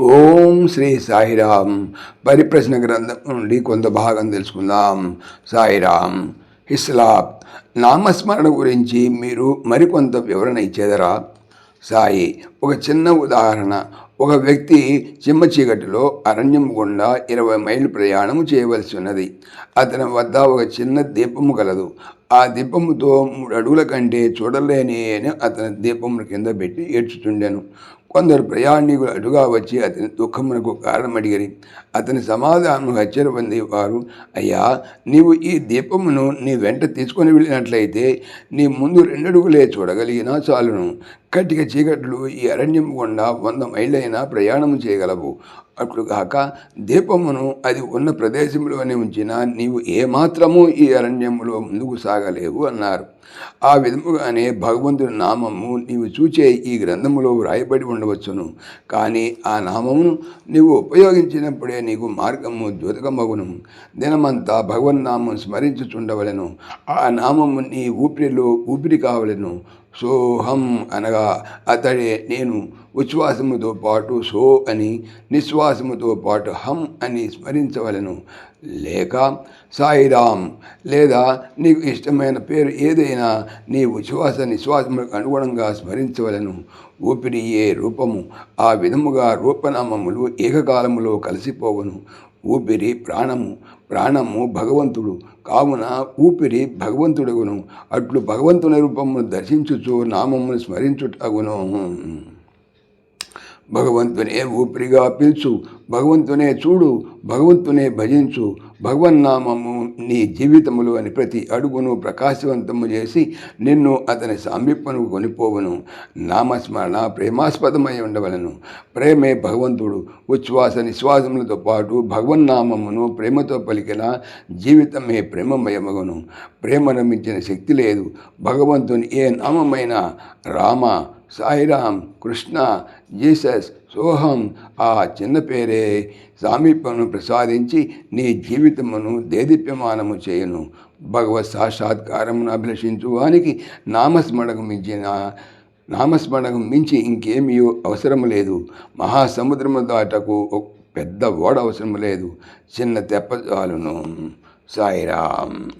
ఓం శ్రీ సాయిరామ్. పరిప్రశ్న గ్రంథం నుండి కొంత భాగం తెలుసుకుందాం. సాయిరామ్ హిస్లాప్ నామస్మరణ గురించి మీరు మరికొంత వివరణ ఇచ్చేదరా? సాయి ఒక చిన్న ఉదాహరణ ఒక వ్యక్తి చిమ్మ చీకటిలో అరణ్యం గుండా ఇరవై మైళ్ళు ప్రయాణం చేయవలసి ఉన్నది. అతని వద్ద ఒక చిన్న దీపము కలదు. ఆ దీపముతో మూడు అడుగుల కంటే చూడలేని అని అతని దీపమును కింద పెట్టి ఏడ్చుతుండెను కొందరు ప్రయాణికులు అడుగా వచ్చి అతని దుఃఖమునకు కారణం అడిగిరి. అతని సమాధానం హెచ్చరి పొంది వారు అయ్యా నీవు ఈ దీపమును నీ వెంట తీసుకొని వెళ్ళినట్లయితే నీ ముందు రెండడుగులే చూడగలిగినా చాలును. కట్టిక చీకట్లు ఈ అరణ్యం గుండా వంద మైళ్ళైనా ప్రయాణము చేయగలవు. అట్లుగాక దీపమును అది ఉన్న ప్రదేశంలోనే ఉంచినా నీవు ఏమాత్రము ఈ అరణ్యములో ముందుకు సాగలేవు అన్నారు. ఆ విధముగానే భగవంతుని నామము నీవు చూచే ఈ గ్రంథములో వ్రాయబడి ఉండవచ్చును. కానీ ఆ నామమును నీవు ఉపయోగించినప్పుడే నీకు మార్గము ద్యోతకమగును. దినమంతా భగవన్నామం స్మరించుచుండవలను. ఆ నామము నీ ఊపిరిలో ఊపిరి కావలను. సోహం అనగా అతడే నేను ఉచ్ఛ్వాసముతో పాటు సో అని నిశ్వాసముతో పాటు హం అని స్మరించవలను. లేక సాయిరామ్ లేదా నీకు ఇష్టమైన పేరు ఏదైనా నీ ఉచ్ఛ్వాస నిశ్వాసములకు అనుగుణంగా స్మరించవలను. ఊపిరి ఏ రూపము. ఆ విధముగా రూపనామములు ఏకకాలములో కలిసిపోవను. ఊపిరి ప్రాణము. ప్రాణము భగవంతుడు. కావున ఊపిరి భగవంతుడగును. అట్లు భగవంతుని రూపమును దర్శించుచు నామమును స్మరించుటగును. భగవంతునే ఊపిరిగా పిలుచు భగవంతునే చూడు భగవంతునే భజించు. భగవన్నామము నీ జీవితములు అని ప్రతి అడుగును ప్రకాశవంతము చేసి నిన్ను అతని సామీప్యను కొనిపోవను. నామస్మరణ ప్రేమాస్పదమై ఉండవలను. ప్రేమే భగవంతుడు ఉచ్ఛ్వాస నిశ్వాసములతో పాటు భగవన్నామమును ప్రేమతో పలికిన జీవితమే ప్రేమమయమగును. ప్రేమను మించిన శక్తి లేదు. భగవంతుని ఏ నామమైన రామ సాయిరామ్ కృష్ణ జీసస్ సోహం ఆ చిన్న పేరే. సామీప్యమును ప్రసాదించి నీ జీవితమును దేదీప్యమానము చేయను. భగవత్ సాక్షాత్కారమును అభిలషించు వానికి నామస్మరణకు మించిన నామస్మరణకు మించి ఇంకేమీ అవసరం లేదు. మహాసముద్రము దాటకు ఒక పెద్ద ఓడ అవసరం లేదు. చిన్న తెప్ప చాలును. సాయిరామ్.